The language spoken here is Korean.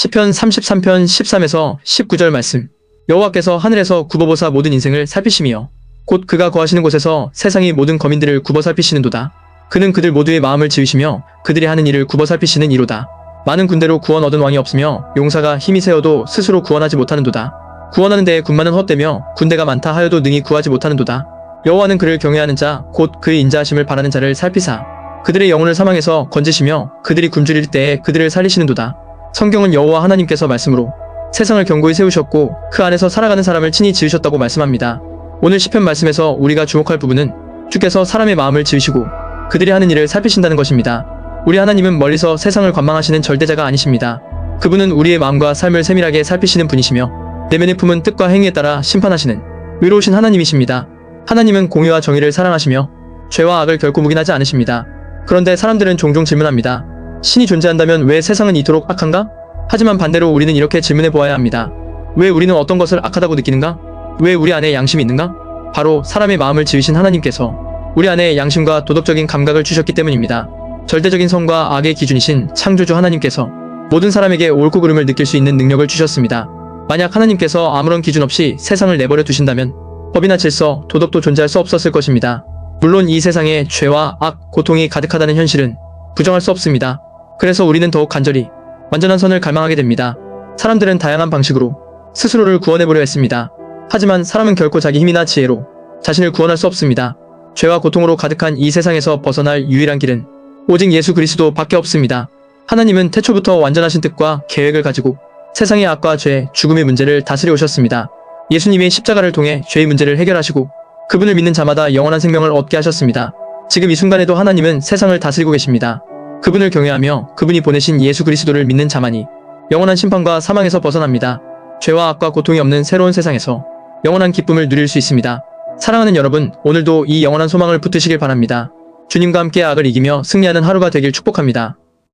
시편 33편 13에서 19절 말씀. 여호와께서 하늘에서 굽어보사 모든 인생을 살피시며 곧 그가 거하시는 곳에서 세상의 모든 거민들을 굽어 살피시는도다. 그는 그들 모두의 마음을 지으시며 그들이 하는 일을 굽어 살피시는 이로다. 많은 군대로 구원 얻은 왕이 없으며 용사가 힘이 세어도 스스로 구원하지 못하는도다. 구원하는 데에 군마는 헛되며 군대가 많다 하여도 능히 구하지 못하는도다. 여호와는 그를 경외하는 자 곧 그의 인자하심을 바라는 자를 살피사 그들의 영혼을 사망해서 건지시며 그들이 굶주릴 때에 그들을 살리시는도다. 성경은 여호와 하나님께서 말씀으로 세상을 견고히 세우셨고 그 안에서 살아가는 사람을 친히 지으셨다고 말씀합니다. 오늘 시편 말씀에서 우리가 주목할 부분은 주께서 사람의 마음을 지으시고 그들이 하는 일을 살피신다는 것입니다. 우리 하나님은 멀리서 세상을 관망하시는 절대자가 아니십니다. 그분은 우리의 마음과 삶을 세밀하게 살피시는 분이시며 내면의 품은 뜻과 행위에 따라 심판하시는 의로우신 하나님이십니다. 하나님은 공의와 정의를 사랑하시며 죄와 악을 결코 묵인하지 않으십니다. 그런데 사람들은 종종 질문합니다. 신이 존재한다면 왜 세상은 이토록 악한가? 하지만 반대로 우리는 이렇게 질문해 보아야 합니다. 왜 우리는 어떤 것을 악하다고 느끼는가? 왜 우리 안에 양심이 있는가? 바로 사람의 마음을 지으신 하나님께서 우리 안에 양심과 도덕적인 감각을 주셨기 때문입니다. 절대적인 선과 악의 기준이신 창조주 하나님께서 모든 사람에게 옳고 그름을 느낄 수 있는 능력을 주셨습니다. 만약 하나님께서 아무런 기준 없이 세상을 내버려 두신다면 법이나 질서, 도덕도 존재할 수 없었을 것입니다. 물론 이 세상에 죄와 악, 고통이 가득하다는 현실은 부정할 수 없습니다. 그래서 우리는 더욱 간절히 완전한 선을 갈망하게 됩니다. 사람들은 다양한 방식으로 스스로를 구원해보려 했습니다. 하지만 사람은 결코 자기 힘이나 지혜로 자신을 구원할 수 없습니다. 죄와 고통으로 가득한 이 세상에서 벗어날 유일한 길은 오직 예수 그리스도 밖에 없습니다. 하나님은 태초부터 완전하신 뜻과 계획을 가지고 세상의 악과 죄, 죽음의 문제를 다스려 오셨습니다. 예수님의 십자가를 통해 죄의 문제를 해결하시고 그분을 믿는 자마다 영원한 생명을 얻게 하셨습니다. 지금 이 순간에도 하나님은 세상을 다스리고 계십니다. 그분을 경외하며 그분이 보내신 예수 그리스도를 믿는 자만이 영원한 심판과 사망에서 벗어납니다. 죄와 악과 고통이 없는 새로운 세상에서 영원한 기쁨을 누릴 수 있습니다. 사랑하는 여러분, 오늘도 이 영원한 소망을 붙드시길 바랍니다. 주님과 함께 악을 이기며 승리하는 하루가 되길 축복합니다.